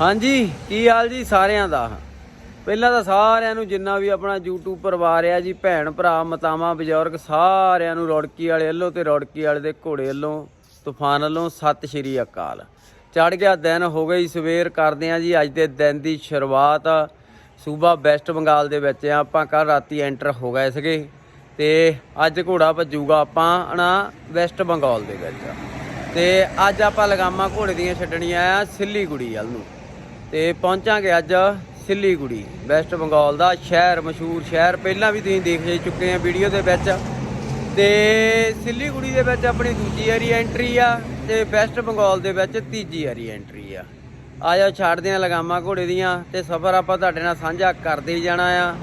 ਹਾਂਜੀ, ਕੀ ਹਾਲ ਜੀ ਸਾਰਿਆਂ ਦਾ? ਪਹਿਲਾਂ ਤਾਂ ਸਾਰਿਆਂ ਨੂੰ ਜਿੰਨਾ ਵੀ ਆਪਣਾ YouTube ਪਰਿਵਾਰ ਆ ਜੀ, ਭੈਣ, ਭਰਾ, ਮਤਾਵਾਂ, ਬਜ਼ੁਰਗ, ਸਾਰਿਆਂ ਨੂੰ ਰੌੜਕੀ ਵਾਲੇ ਵੱਲੋਂ ਤੇ ਰੌੜਕੀ ਵਾਲੇ ਦੇ ਘੋੜੇ ਵੱਲੋਂ, ਤੂਫਾਨ ਵੱਲੋਂ ਸਤਿ ਸ਼੍ਰੀ ਅਕਾਲ। ਚੜ ਗਿਆ ਦਿਨ, ਹੋ ਗਈ ਸਵੇਰ, ਕਰਦੇ ਆ ਜੀ ਅੱਜ ਦੇ ਦਿਨ ਦੀ ਸ਼ੁਰੂਆਤ। ਸੂਬਾ ਵੈਸਟ ਬੰਗਾਲ ਦੇ ਵਿੱਚ ਆ ਆਪਾਂ ਕੱਲ ਰਾਤੀ ਐਂਟਰ ਹੋ ਗਏ ਸੀਗੇ ਤੇ ਅੱਜ ਘੋੜਾ ਭੱਜੂਗਾ ਆਪਾਂ ਨਾ ਵੈਸਟ ਬੰਗਾਲ ਦੇ ਵਿੱਚ। ਤੇ ਅੱਜ ਆਪਾਂ ਲਗਾਮਾ ਘੋੜੇ ਦੀਆਂ ਛੱਡਣੀਆਂ ਆ ਸਿੱਲੀਗੁੜੀ ਵੱਲ ਨੂੰ। ਤੇ ਪਹੁੰਚਾਂਗੇ ਅੱਜ ਸਿੱਲੀਗੁੜੀ, ਵੈਸਟ ਬੰਗਾਲ ਦਾ ਸ਼ਹਿਰ, ਮਸ਼ਹੂਰ ਸ਼ਹਿਰ। ਪਹਿਲਾਂ ਵੀ ਤੁਸੀਂ ਦੇਖ ਚੁੱਕੇ ਆ ਵੀਡੀਓ ਦੇ ਵਿੱਚ। ਤੇ ਸਿੱਲੀਗੁੜੀ ਦੇ ਵਿੱਚ ਆਪਣੀ ਦੂਜੀ ਵਾਰੀ ਐਂਟਰੀ ਆ ਤੇ ਵੈਸਟ ਬੰਗਾਲ ਦੇ ਵਿੱਚ ਤੀਜੀ ਵਾਰੀ ਐਂਟਰੀ ਆ। ਆ ਛੱਡਦੇ ਆ ਲਗਾਮਾਂ ਘੋੜੇ ਦੀਆਂ ਤੇ ਸਫ਼ਰ ਆਪਾਂ ਤੁਹਾਡੇ ਨਾਲ ਸਾਂਝਾ ਕਰਦੇ ਹੀ ਜਾਣਾ ਆ।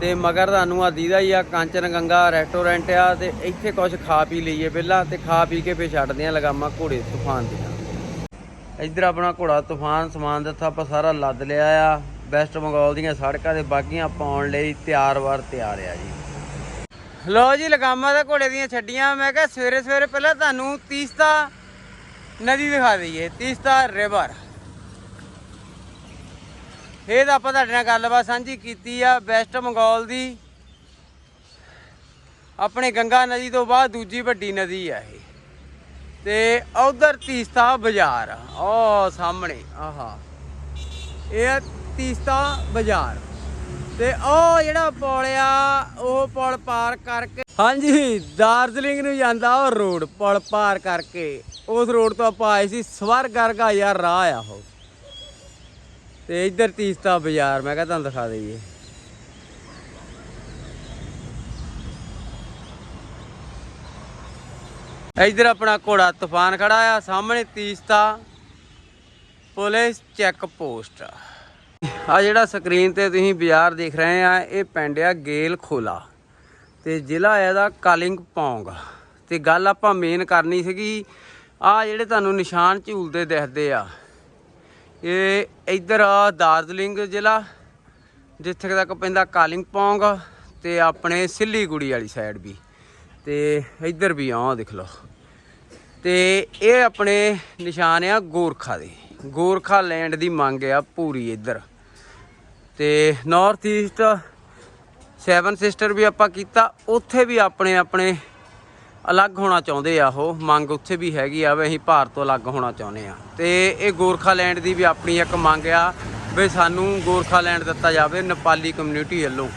ਤੇ ਮਗਰ ਤੁਹਾਨੂੰ ਆ ਦੀਦਾ ਹੀ ਆ, ਕਾਂਚਨ ਗੰਗਾ ਰੈਸਟੋਰੈਂਟ ਆ ਤੇ ਇੱਥੇ ਕੁਝ ਖਾ ਪੀ ਲਈਏ ਪਹਿਲਾਂ ਤੇ ਖਾ ਪੀ ਕੇ ਫੇਰ ਛੱਡਦੇ ਆ ਲਗਾਮਾਂ ਘੋੜੇ, ਤੂਫਾਨ ਦੀਆਂ। ਇੱਧਰ ਆਪਣਾ ਘੋੜਾ, ਤੂਫਾਨ, ਸਮਾਨ ਦਿੱਤਾ ਆਪਾਂ ਸਾਰਾ ਲੱਦ ਲਿਆ ਆ। ਵੈਸਟ ਬੰਗਾਲ ਦੀਆਂ ਸੜਕਾਂ ਤੇ ਬਾਗੀਆਂ ਪਾਉਣ ਲਈ ਤਿਆਰ-ਵਾਰ ਤਿਆਰ ਆ ਜੀ। ਲੋ ਜੀ, ਲਗਾਮਾਂ ਦੇ ਘੋੜੇ ਦੀਆਂ ਛੱਡੀਆਂ। ਮੈਂ ਕਿਹਾ ਸਵੇਰੇ ਸਵੇਰੇ ਪਹਿਲਾਂ ਤੁਹਾਨੂੰ ਤੀਸਤਾ ਨਦੀ ਦਿਖਾ ਦਈਏ, ਤੀਸਤਾ ਰਿਵਰ ਇਹ ਤਾਂ ਆਪਾਂ ਤੁਹਾਡੇ ਨਾਲ ਗੱਲਬਾਤ ਸਾਂਝੀ ਕੀਤੀ ਆ ਵੈਸਟ ਬੰਗਾਲ ਦੀ। ਆਪਣੇ ਗੰਗਾ ਨਦੀ ਤੋਂ ਬਾਅਦ ਦੂਜੀ ਵੱਡੀ ਨਦੀ ਆ ਇਹ। ਤੇ ਉਧਰ ਤੀਸਤਾ ਬਾਜ਼ਾਰ ਆ। ਉਹ ਸਾਹਮਣੇ, ਆਹਾ। ਇਹ ਆ ਤੀਸਤਾ ਬਾਜ਼ਾਰ। ਤੇ ਉਹ ਜਿਹੜਾ ਪੁਲ ਆ, ਉਹ ਪੁਲ ਪਾਰ ਕਰਕੇ ਹਾਂਜੀ, ਦਾਰਜਲਿੰਗ ਨੂੰ ਜਾਂਦਾ ਉਹ ਰੋਡ, ਪੁਲ ਪਾਰ ਕਰਕੇ। ਉਸ ਰੋਡ ਤੋਂ ਆਪਾਂ ਆਏ ਸੀ ਸਵਰਗ ਵਰਗਾ ਯਾਰ ਰਾਹ ਆ ਉਹ। ਤੇ ਇੱਧਰ ਤੀਸਤਾ ਬਾਜ਼ਾਰ, ਮੈਂ ਕਿਹਾ ਤੁਹਾਨੂੰ ਦਿਖਾ ਦਈਏ। ਇੱਧਰ ਆਪਣਾ ਘੋੜਾ ਤੂਫਾਨ ਖੜਾ ਆ, ਸਾਹਮਣੇ ਤੀਸਤਾ ਪੁਲਿਸ ਚੈੱਕ ਪੋਸਟ ਆ ਜਿਹੜਾ ਸਕਰੀਨ ਤੇ ਤੁਸੀਂ ਬਾਜ਼ਾਰ ਦੇਖ ਰਹੇ ਆ, ਇਹ ਪਿੰਡ ਆ ਗੇਲ ਖੋਲਾ ਤੇ ਜ਼ਿਲ੍ਹਾ ਇਹਦਾ ਕਾਲਿੰਗ ਪੌਂਗ। ਤੇ ਗੱਲ ਆਪਾਂ ਮੇਨ ਕਰਨੀ ਸੀਗੀ ਆ ਜਿਹੜੇ ਤੁਹਾਨੂੰ ਨਿਸ਼ਾਨ ਝੂਲਦੇ ਦਿਖਦੇ ਆ, ਇਹ ਇੱਧਰ ਆ ਦਾਰਜਲਿੰਗ ਜ਼ਿਲ੍ਹਾ, ਜਿੱਥੇ ਤੱਕ ਪੈਂਦਾ ਕਾਲਿੰਗ ਪੌਂਗ ਤੇ ਆਪਣੇ ਸਿੱਲੀਗੁੜੀ ਵਾਲੀ ਸਾਈਡ ਵੀ। ਤੇ ਇੱਧਰ ਵੀ ਆਹ ਦੇਖ ਲਓ। ਤੇ ਇਹ ਆਪਣੇ ਨਿਸ਼ਾਨ ਆ ਗੋਰਖਾ ਦੇ। ਗੋਰਖਾ ਲੈਂਡ ਦੀ ਮੰਗ ਆ ਪੂਰੀ ਇੱਧਰ। ਤੇ ਨਾਰਥ ਈਸਟ ਸੈਵਨ ਸਿਸਟਰ ਵੀ ਆਪਾਂ ਕੀਤਾ, ਉੱਥੇ ਵੀ ਆਪਣੇ ਆਪਣੇ ਅਲੱਗ ਹੋਣਾ ਚਾਹੁੰਦੇ ਆ ਉਹ। ਮੰਗ ਉੱਥੇ ਵੀ ਹੈਗੀ ਆ, ਵੀ ਅਸੀਂ ਭਾਰਤ ਤੋਂ ਅਲੱਗ ਹੋਣਾ ਚਾਹੁੰਦੇ ਆ। ਤੇ ਇਹ ਗੋਰਖਾ ਲੈਂਡ ਦੀ ਵੀ ਆਪਣੀ ਇੱਕ ਮੰਗ ਆ, ਵੀ ਸਾਨੂੰ ਗੋਰਖਾ ਲੈਂਡ ਦਿੱਤਾ ਜਾਵੇ ਨੇਪਾਲੀ ਕਮਿਊਨਿਟੀ ਵੱਲੋਂ।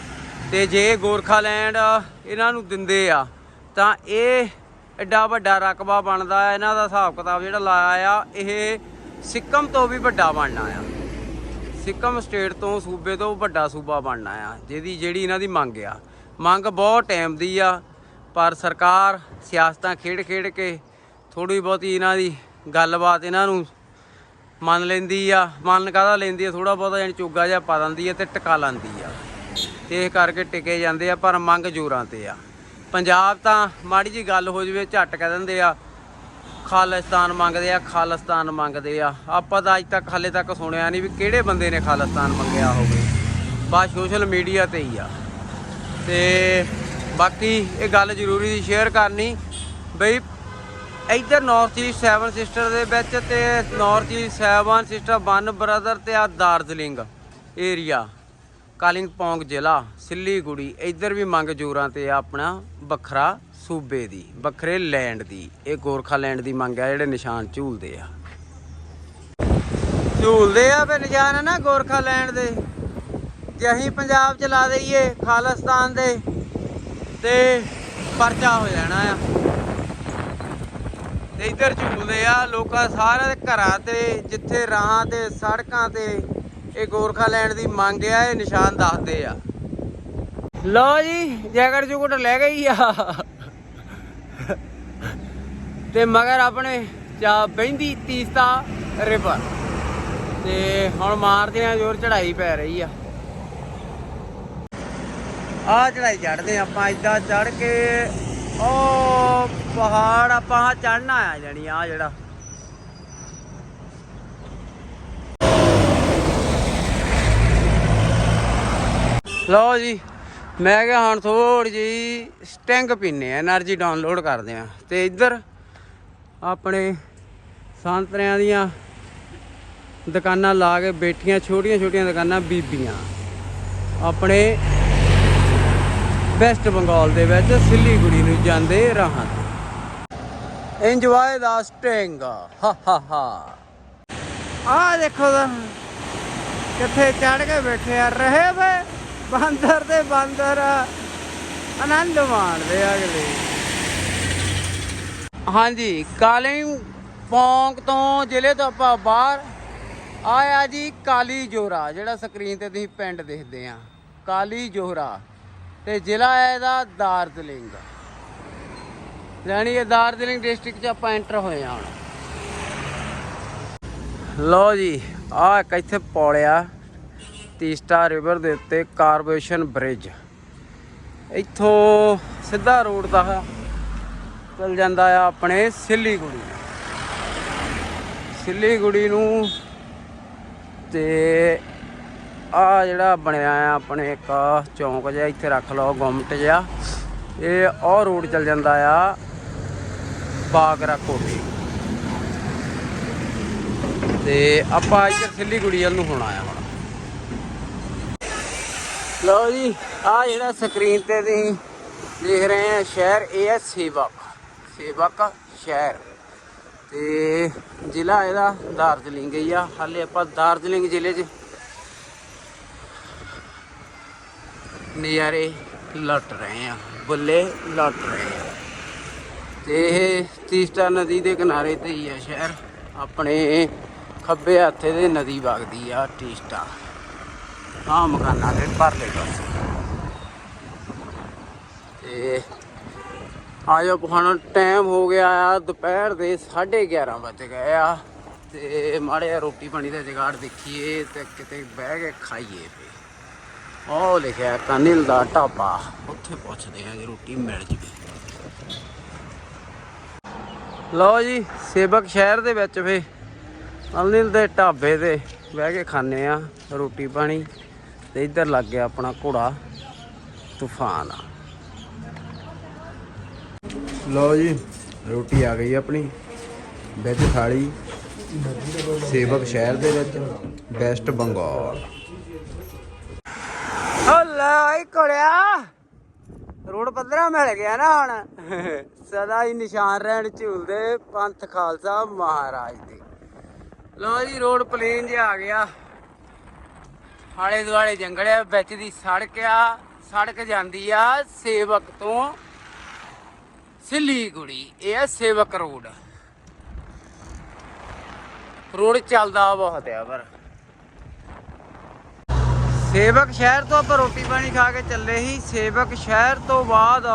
ਤੇ ਜੇ ਗੋਰਖਾ ਲੈਂਡ ਇਹਨਾਂ ਨੂੰ ਦਿੰਦੇ ਆ ਤਾਂ ਇਹ ਐਡਾ ਵੱਡਾ ਰਕਬਾ ਬਣਦਾ ਇਹਨਾਂ ਦਾ ਹਿਸਾਬ ਕਿਤਾਬ ਜਿਹੜਾ ਲਾਇਆ ਆ, ਇਹ ਸਿੱਕਮ ਤੋਂ ਵੀ ਵੱਡਾ ਬਣਨਾ ਆ। ਸਿੱਕਮ ਸਟੇਟ ਤੋਂ ਸੂਬੇ ਤੋਂ ਵੱਡਾ ਸੂਬਾ ਬਣਨਾ ਆ, ਜਿਹਦੀ ਜਿਹੜੀ ਇਹਨਾਂ ਦੀ ਮੰਗ ਆ। ਮੰਗ ਬਹੁਤ ਟਾਈਮ ਦੀ ਆ, ਪਰ ਸਰਕਾਰ ਸਿਆਸਤਾਂ ਖੇਡ ਖੇਡ ਕੇ ਥੋੜੀ ਬਹੁਤੀ ਇਹਨਾਂ ਦੀ ਗੱਲਬਾਤ ਇਹਨਾਂ ਨੂੰ ਮੰਨ ਲੈਂਦੀ ਆ। ਮੰਨ ਕਾਹਦਾ ਲੈਂਦੀ ਆ? ਥੋੜਾ ਬਹੁਤਾ ਜਾਨੀ ਚੋਗਾ ਜਿਹਾ ਪਾ ਦਿੰਦੀ ਆ ਤੇ ਟਿਕਾ ਲੈਂਦੀ ਆ। ਤੇ ਇਹ ਕਰਕੇ ਟਿਕੇ ਜਾਂਦੇ ਆ, ਪਰ ਮੰਗ ਜ਼ੋਰਾਂ ਤੇ ਆ। ਪੰਜਾਬ ਤਾਂ ਮਾੜੀ ਜੀ ਗੱਲ ਹੋ ਜਵੇ, ਝੱਟ ਕਹਿ ਦਿੰਦੇ ਆ। ਖਾਲਿਸਤਾਨ ਮੰਗਦੇ ਆ, ਖਾਲਿਸਤਾਨ ਮੰਗਦੇ ਆ। ਆਪਾਂ ਤਾਂ ਅੱਜ ਤੱਕ ਹਾਲੇ ਤੱਕ ਸੁਣਿਆ ਨਹੀਂ ਵੀ ਕਿਹੜੇ ਬੰਦੇ ਨੇ ਖਾਲਿਸਤਾਨ ਮੰਗਿਆ ਹੋਵੇ। ਬਸ ਸੋਸ਼ਲ ਮੀਡੀਆ ਤੇ ਹੀ ਆ। ਤੇ ਬਾਕੀ ਇਹ ਗੱਲ ਜ਼ਰੂਰੀ ਸੀ ਸ਼ੇਅਰ ਕਰਨੀ ਬਈ, ਇੱਧਰ ਨਾਰਥ ਈਸਟ ਸੈਵਨ ਸਿਸਟਰ ਦੇ ਵਿੱਚ ਤੇ north east seven sister one brother ਤੇ ਆ ਦਾਰਜਲਿੰਗ ਏਰੀਆ ਕਾਲਿੰਗਪੋਂਗ ਜ਼ਿਲ੍ਹਾ ਸਿੱਲੀਗੁੜੀ। ਇੱਧਰ ਵੀ ਮੰਗ ਜੋਰਾਂ ਤੇ ਆ ਆਪਣਾ ਵੱਖਰਾ ਸੂਬੇ ਦੀ, ਵੱਖਰੇ ਲੈਂਡ ਦੀ। ਇਹ ਗੋਰਖਾ ਲੈਂਡ ਦੀ ਮੰਗ ਆ, ਜਿਹੜੇ ਨਿਸ਼ਾਨ ਝੂਲਦੇ ਆ। ਝੂਲਦੇ ਆ ਫਿਰ ਨਿਸ਼ਾਨ ਆ ਨਾ ਗੋਰਖਾ ਲੈਂਡ ਦੇ। ਜੇ ਅਸੀਂ ਪੰਜਾਬ ਚ ਲਾ ਦਈਏ ਖਾਲਿਸਤਾਨ ਦੇ, ਤੇ ਪਰਚਾ ਹੋ ਜਾਣਾ ਆ। ਤੇ ਇੱਧਰ ਝੂਲਦੇ ਆ, ਲੋਕਾਂ ਸਾਰਿਆਂ ਦੇ ਘਰਾਂ ਤੇ, ਜਿੱਥੇ ਰਾਹਾਂ ਤੇ, ਸੜਕਾਂ ਤੇ ਇਹ ਗੋਰਖਾ ਲੈਂਡ ਦੀ ਮੰਗ ਆ, ਇਹ ਨਿਸ਼ਾਨ ਦੱਸਦੇ ਆ। ਲਓ ਜੀ, ਜੈਕਟ ਜੁਕਟ ਲੈ ਗਈ ਆ। ਤੇ ਮਗਰ ਆਪਣੇ ਚਾ ਬਹਿੰਦੀ ਤੀਸਤਾ ਰਿਵਰ। ਤੇ ਹੁਣ ਮਾਰਦੇ ਆ ਜ਼ੋਰ ਚੜਾਈ ਪੈ ਰਹੀ ਆ। ਆ ਚੜਾਈ ਚੜਦੇ ਆਪਾਂ ਇਦਾਂ ਚੜ ਕੇ, ਉਹ ਪਹਾੜ ਆਪਾਂ ਚੜਨਾ ਆ ਜਾਣੀ ਆ ਜਿਹੜਾ। ਲਓ ਜੀ, ਮੈਂ ਕਿਹਾ ਹੁਣ ਥੋੜੀ ਜੀ ਸਟਿੰਗ ਪੀਨੇ ਆ એનર્ਜੀ ਡਾਊਨਲੋਡ ਕਰਦੇ ਆ ਤੇ ਇੱਧਰ ਆਪਣੇ ਸੰਤਰਿਆਂ ਦੀਆਂ ਦੁਕਾਨਾਂ ਲਾ ਕੇ ਬੈਠੀਆਂ, ਛੋਟੀਆਂ ਛੋਟੀਆਂ ਦੁਕਾਨਾਂ ਬੀਬੀਆਂ। ਆਪਣੇ ਵੈਸਟ ਬੰਗਾਲ ਦੇ ਵਿੱਚ ਸਿੱਲੀਗੁੜੀ ਨੂੰ ਜਾਂਦੇ ਰਹਾਂ ਇੰਜੋਏ ਦਾ ਸਟਿੰਗ ਹਾ ਹਾ ਹਾ। ਆ ਦੇਖੋ ਕਿੱਥੇ ਚੜ ਕੇ ਬੈਠੇ ਆ, ਰਹੇ ਵੇ। ਬਾਂਦਰ ਤੇ ਬਾਂਦਰ, ਆਨੰਦ ਮਾਣਦੇ ਆ ਅਗਲੇ। ਹਾਂਜੀ ਕਾਲਿੰਗ ਪੌਂਕ ਤੋਂ ਜ਼ਿਲ੍ਹੇ ਤੋਂ ਆਪਾਂ ਬਾਹਰ ਆਇਆ ਜੀ ਕਾਲੀ ਜੋਰਾ ਜਿਹੜਾ ਸਕਰੀਨ ਤੇ ਤੁਸੀਂ ਪਿੰਡ ਦੇਖਦੇ ਆ। ਕਾਲੀ ਜੋਹਰਾ ਤੇ ਜ਼ਿਲ੍ਹਾ ਹੈ ਇਹਦਾ ਦਾਰਜਲਿੰਗ। ਯਾਨੀ ਇਹ ਦਾਰਜਲਿੰਗ ਡਿਸਟ੍ਰਿਕਟ ਚ ਆਪਾਂ ਐਂਟਰ ਹੋਏ ਆ ਹੁਣ। ਲਓ ਜੀ ਆ ਇੱਕ ਇੱਥੇ ਪੌੜਿਆ। ਤੀਸਟਾ ਰਿਵਰ ਦੇ ਉੱਤੇ ਕਾਰਪੋਰੇਸ਼ਨ ਬ੍ਰਿਜ ਇੱਥੋਂ ਸਿੱਧਾ ਰੋਡ ਦਾ ਚਲ ਜਾਂਦਾ ਆ ਆਪਣੇ ਸਿੱਲੀਗੁੜੀ। ਸਿੱਲੀਗੁੜੀ ਨੂੰ ਤੇ ਆ ਜਿਹੜਾ ਬਣਿਆ ਆ ਆਪਣੇ ਇੱਕ ਚੌਂਕ ਜਿਹਾ, ਇੱਥੇ ਰੱਖ ਲਓ, ਗੁੰਮਟ ਜਿਹਾ। ਇਹ ਉਹ ਰੋਡ ਚਲ ਜਾਂਦਾ ਆ ਬਾਗਰਾ ਕੋਠੀ। ਤੇ ਆਪਾਂ ਇੱਧਰ ਸਿੱਲੀਗੁੜੀ ਵੱਲ ਨੂੰ ਹੋਣਾ ਆ ਹੁਣ। ਲਓ ਜੀ ਆ ਜਿਹੜਾ ਸਕਰੀਨ ਤੇ ਤੁਸੀਂ ਦੇਖ ਰਹੇ ਆ, ਸ਼ਹਿਰ ਇਹ ਹੈ ਸੇਵਕ ਸੇਵਕ ਸ਼ਹਿਰ। ਤੇ ਜ਼ਿਲ੍ਹਾ ਇਹਦਾ ਦਾਰਜਲਿੰਗ ਹੀ ਆ, ਹਾਲੇ ਆਪਾਂ ਦਾਰਜਲਿੰਗ ਜ਼ਿਲ੍ਹੇ 'ਚ ਨਜ਼ਾਰੇ ਲੁੱਟ ਰਹੇ ਆ, ਬੱਲੇ ਲੁੱਟ ਰਹੇ ਆ। ਤੇ ਇਹ ਤੀਸਤਾ ਨਦੀ ਦੇ ਕਿਨਾਰੇ ਤੇ ਹੀ ਆ ਸ਼ਹਿਰ, ਆਪਣੇ ਖੱਬੇ ਹੱਥੇ ਦੇ ਨਦੀ ਵਗਦੀ ਆ ਟੀਸਟਾ ਆ ਮਕਾਨਾਂ ਦੇ ਪਰਲੇ ਪਾਸੇ। ਤੇ ਆਜੋ ਹੁਣ ਟਾਈਮ ਹੋ ਗਿਆ ਆ, ਦੁਪਹਿਰ ਦੇ 11:30 ਵੱਜ ਗਏ ਆ। ਤੇ ਮਾੜੇ ਜਿਹਾ ਰੋਟੀ ਪਾਣੀ ਦਾ ਜੁਗਾੜ ਦੇਖੀਏ ਤੇ ਕਿਤੇ ਬਹਿ ਕੇ ਖਾਈਏ ਫੇ ਉਹ ਲਿਖਿਆ ਕਨਿਲ ਦਾ ਢਾਬਾ, ਉੱਥੇ ਪੁੱਛਦੇ ਆ ਜੇ ਰੋਟੀ ਮਿਲ ਜਵੇ। ਲਓ ਜੀ ਸੇਬਕ ਸ਼ਹਿਰ ਦੇ ਵਿੱਚ ਫੇ ਅਨਿਲ ਦੇ ਢਾਬੇ ਤੇ ਬਹਿ ਕੇ ਖਾਣੇ ਆ ਰੋਟੀ ਪਾਣੀ। ਤੇ ਇੱਧਰ ਲੱਗ ਗਿਆ ਆਪਣਾ ਘੋੜਾ ਤੂਫਾਨ। ਲਓ ਜੀ, ਰੋਟੀ ਆ ਗਈ ਆਪਣੀ। ਵੈਜ ਥਾਲੀ। ਸੇਵਕ ਸ਼ਹਿਰ ਦੇ ਵਿੱਚ। ਵੈਸਟ ਬੰਗਾਲ। ਹੱਲਾ ਈ ਕੋੜਿਆ ਰੋਡ ਪੱਧਰਾ ਮਿਲ ਗਿਆ ਨਾ ਹੁਣ। ਸਦਾ ਹੀ ਨਿਸ਼ਾਨ ਰਹਿਣ ਝੂਲਦੇ ਪੰਥ ਖਾਲਸਾ ਮਹਾਰਾਜ ਦੇ। ਲਓ ਜੀ, ਰੋਡ ਪਲੇਨ ਜਿਹਾ ਆ ਗਿਆ। ਆਲੇ ਦੁਆਲੇ ਜੰਗਲ ਆ, ਵਿੱਚ ਦੀ ਸੜਕ ਆ, ਸੜਕ ਜਾਂਦੀ ਆ ਸੇਵਕ ਤੋਂ ਸਿੱਲੀਗੁੜੀ, ਇਹ ਆ ਸੇਵਕ ਰੋਡ। ਰੋਡ ਚੱਲਦਾ ਬਹੁਤ ਆ ਪਰ। ਸੇਵਕ ਸ਼ਹਿਰ ਤੋਂ ਆਪਾਂ ਰੋਟੀ ਪਾਣੀ ਖਾ ਕੇ ਚੱਲੇ ਸੀ। ਸੇਵਕ ਸ਼ਹਿਰ ਤੋਂ ਬਾਅਦ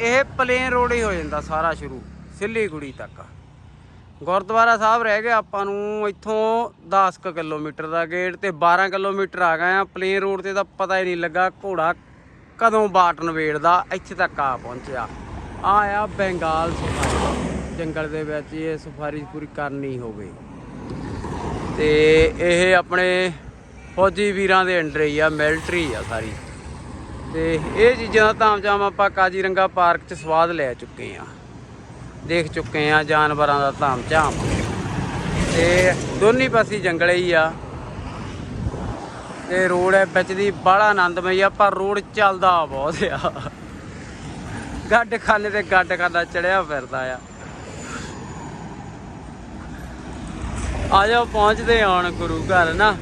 ਇਹ ਪਲੇਨ ਰੋਡ ਹੀ ਹੋ ਜਾਂਦਾ ਸਾਰਾ ਸ਼ੁਰੂ, ਸਿੱਲੀਗੁੜੀ ਤੱਕ। ਗੁਰਦੁਆਰਾ ਸਾਹਿਬ ਰਹਿ ਗਿਆ ਆਪਾਂ ਨੂੰ ਇੱਥੋਂ 10 ਕੁ ਕਿਲੋਮੀਟਰ ਦਾ ਗੇਟ ਤੇ 12 ਕਿਲੋਮੀਟਰ ਆ ਗਏ ਆ। ਪਲੇਨ ਰੋਡ ਤੇ ਤਾਂ ਪਤਾ ਹੀ ਨਹੀਂ ਲੱਗਾ ਘੋੜਾ ਕਦੋਂ ਬਾਟ ਵੇੜਦਾ ਇੱਥੇ ਤੱਕ ਆ ਪਹੁੰਚਿਆ। ਆ ਆ ਬੰਗਾਲ ਸਫਾਰੀ। ਜੰਗਲ ਦੇ ਵਿੱਚ ਇਹ ਸਫਾਰੀ ਪੂਰੀ ਕਰਨੀ ਹੋਵੇ ਤੇ ਇਹ ਆਪਣੇ ਫੌਜੀ ਵੀਰਾਂ ਦੇ ਅੰਡਰ ਹੀ ਆ ਮਿਲਟਰੀ ਆ ਸਾਰੀ। ਤੇ ਇਹ ਚੀਜ਼ਾਂ ਦਾ ਤਾਮਝਾਮ ਆਪਾਂ ਕਾਜੀਰੰਗਾ ਪਾਰਕ 'ਚ ਸਵਾਦ ਲੈ ਚੁੱਕੇ ਆ। ਦੇਖ ਚੁੱਕੇ ਆ ਜਾਨਵਰਾਂ ਦਾ ਧਾਮ ਤਾਮਝਾਮ ਤੇ ਦੋਨੀ ਪਾਸੇ ਜੰਗਲ ਹੀ ਆ। ਤੇ ਰੋਡ ਹੈ ਵਿੱਚ ਦੀ ਬੜਾ ਆਨੰਦਮਈ ਆ, ਪਰ ਰੋਡ ਚੱਲਦਾ ਬਹੁਤ ਆ। ਗੱਡ ਖਾਨੇ ਤੇ ਗੱਡ ਖਾਨਾ ਚੜਿਆ ਫਿਰਦਾ ਆ। ਆ ਜਾਓ, ਪਹੁੰਚਦੇ ਆਣ ਗੁਰੂ ਘਰ ਨਾ।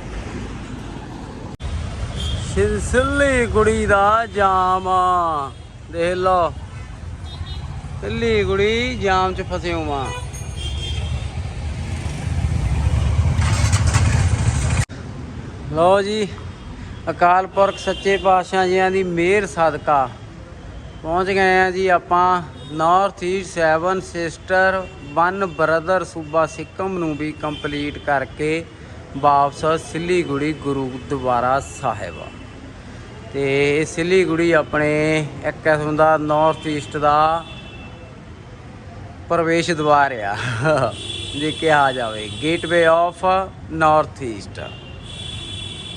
ਸਿਲਸਿਲੀ ਕੁੜੀ ਦਾ ਜਾਮ ਦੇਖ ਲਓ। ਸਿੱਲੀ ਗੁੜੀ ਜਾਮ ਚ ਫਸਿਓ ਹੋਵਾਂ। ਲਓ ਜੀ, ਅਕਾਲ ਪੁਰਖ ਸੱਚੇ ਪਾਤਸ਼ਾਹ ਜੀਆਂ ਦੀ ਮਿਹਰ ਸਦਕਾ। ਪਹੁੰਚ ਗਏ ਆ ਜੀ ਆਪਾਂ north east seven sister one brother ਸੂਬਾ ਸਿੱਕਮ ਨੂੰ ਵੀ ਕੰਪਲੀਟ ਕਰਕੇ ਵਾਪਸ ਸਿੱਲੀਗੁੜੀ ਗੁਰਦੁਆਰਾ ਸਾਹਿਬ। ਤੇ ਇਹ ਸਿੱਲੀਗੁੜੀ ਆਪਣੇ ਇੱਕ ਕਿਸਮ ਦਾ ਨਾਰਥ ਈਸਟ ਦਾ ਪ੍ਰਵੇਸ਼ ਦੁਆਰ ਆ। ਜੇ ਕਿਹਾ ਜਾਵੇ gateway of north east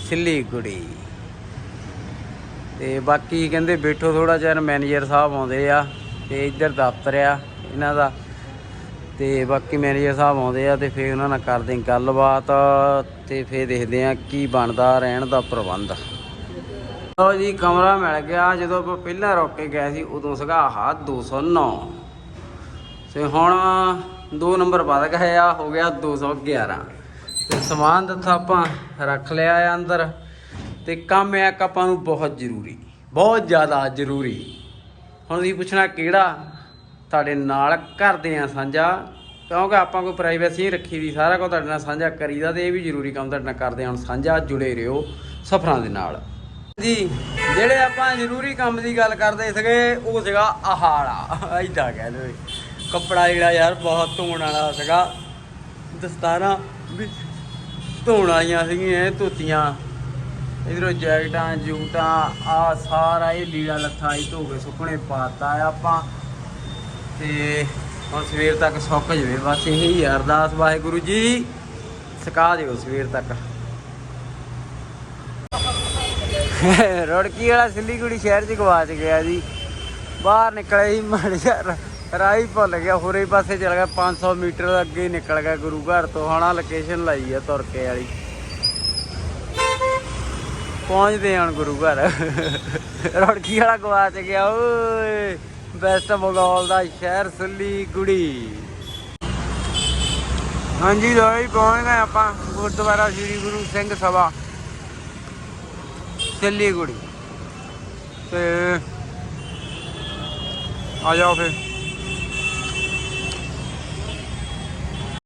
Siliguri. ਤੇ ਬਾਕੀ ਕਹਿੰਦੇ ਬੈਠੋ ਥੋੜਾ ਜਿਹਾ ਮੈਨੇਜਰ ਸਾਹਿਬ ਆਉਂਦੇ ਆ, ਤੇ ਇੱਧਰ ਦਫ਼ਤਰ ਆ ਇਹਨਾਂ ਦਾ। ਤੇ ਬਾਕੀ ਮੈਨੇਜਰ ਸਾਹਿਬ ਆਉਂਦੇ ਆ, ਤੇ ਫੇਰ ਉਹਨਾਂ ਨਾਲ ਕਰਦੇ ਗੱਲਬਾਤ, ਤੇ ਫੇਰ ਦੇਖਦੇ ਆ ਕੀ ਬਣਦਾ ਰਹਿਣ ਦਾ ਪ੍ਰਬੰਧ। ਲਓ ਜੀ, ਕਮਰਾ ਮਿਲ ਗਿਆ। ਜਦੋਂ ਆਪਾਂ ਪਹਿਲਾਂ ਰੁਕ ਕੇ ਗਏ ਸੀ, ਉਦੋਂ ਸੀਗਾ ਆਹ 209 ਤੇ ਹੁਣ ਦੋ ਨੰਬਰ ਵੱਧ ਗਏ ਆ ਹੋ ਗਿਆ 211 ਤੇ ਸਮਾਨ ਦਿੱਤਾ ਆਪਾਂ ਰੱਖ ਲਿਆ ਆ ਅੰਦਰ, ਤੇ ਕੰਮ ਆ ਇੱਕ ਆਪਾਂ ਨੂੰ ਬਹੁਤ ਜ਼ਰੂਰੀ, ਬਹੁਤ ਜ਼ਿਆਦਾ ਜ਼ਰੂਰੀ। ਹੁਣ ਤੁਸੀਂ ਪੁੱਛਣਾ ਕਿਹੜਾ? ਤੁਹਾਡੇ ਨਾਲ ਕਰਦੇ ਆ ਸਾਂਝਾ, ਕਿਉਂਕਿ ਆਪਾਂ ਕੋਈ ਪ੍ਰਾਈਵੇਸੀ ਨਹੀਂ ਰੱਖੀ ਦੀ, ਸਾਰਾ ਕੁਝ ਤੁਹਾਡੇ ਨਾਲ ਸਾਂਝਾ ਕਰੀਦਾ ਤੇ ਇਹ ਵੀ ਜ਼ਰੂਰੀ ਕੰਮ ਤੁਹਾਡੇ ਨਾਲ ਕਰਦੇ ਹਾਂ ਹੁਣ ਸਾਂਝਾ ਜੁੜੇ ਰਹੋ ਸਫਰਾਂ ਦੇ ਨਾਲ। ਜੀ, ਜਿਹੜੇ ਆਪਾਂ ਜ਼ਰੂਰੀ ਕੰਮ ਦੀ ਗੱਲ ਕਰਦੇ ਸੀਗੇ, ਉਹ ਸੀਗਾ ਆਹ ਵਾਲਾ ਐਦਾਂ ਕਹਿ ਲਓ ਕੱਪੜਾ ਜਿਹੜਾ ਯਾਰ ਬਹੁਤ ਧੋਣ ਵਾਲਾ ਸੀਗਾ। ਦਸਤਾਰਾਂ ਵੀ ਧੋਣ ਵਾਲੀਆਂ ਸੀਗੀਆਂ ਧੋਤੀਆਂ। ਇਧਰੋਂ ਜੈਕਟਾਂ, ਜੂਟਾਂ ਆ ਸਾਰਾ ਇਹ ਲੀੜਾ ਲੱਥਾ ਹੀ ਧੋ ਕੇ ਸੁੱਕਣੇ ਪਾਤਾ ਆ ਆਪਾਂ। ਤੇ ਹੁਣ ਸਵੇਰ ਤੱਕ ਸੁੱਕ ਜਵੇ, ਬਸ ਇਹੀ ਅਰਦਾਸ ਵਾਹਿਗੁਰੂ ਜੀ, ਸੁਕਾ ਦਿਓ ਸਵੇਰ ਤੱਕ। ਰੜਕੀ ਵਾਲਾ ਸਿੱਲੀਗੁੜੀ ਸ਼ਹਿਰ ਚ ਗਵਾਚ ਗਿਆ ਜੀ। ਬਾਹਰ ਨਿਕਲੇ ਹੀ ਮੜ ਯਾਰ ਰਾਹੀ ਭੁੱਲ ਗਿਆ, ਹੋਰੇ ਪਾਸੇ ਚਲ ਗਿਆ 500 ਮੀਟਰ ਅੱਗੇ ਹੀ ਨਿਕਲ ਗਿਆ ਗੁਰੂ ਘਰ ਤੋਂ, ਹੁਣ ਲੋਕੇਸ਼ਨ ਲਾਈ ਆ ਤੁਰ ਕੇ ਵਾਲੀ। ਪਹੁੰਚਦੇ ਹਾਂ ਗੁਰੂ ਘਰ। ਰੜਕੀ ਵਾਲਾ ਗਵਾਚ ਗਿਆ, ਓਏ ਬੈਸਟ ਬੰਗਾਲ ਦਾ ਸ਼ਹਿਰ ਸਿੱਲੀਗੁੜੀ। ਹਾਂਜੀ ਲੋਈ ਪਹੁੰਚ ਗਏ ਆਪਾਂ, ਗੁਰਦੁਆਰਾ ਸ੍ਰੀ ਗੁਰੂ ਸਿੰਘ ਸਭਾ, ਸਿੱਲੀਗੁੜੀ। ਤੇ ਆ ਜਾਓ ਫਿਰ।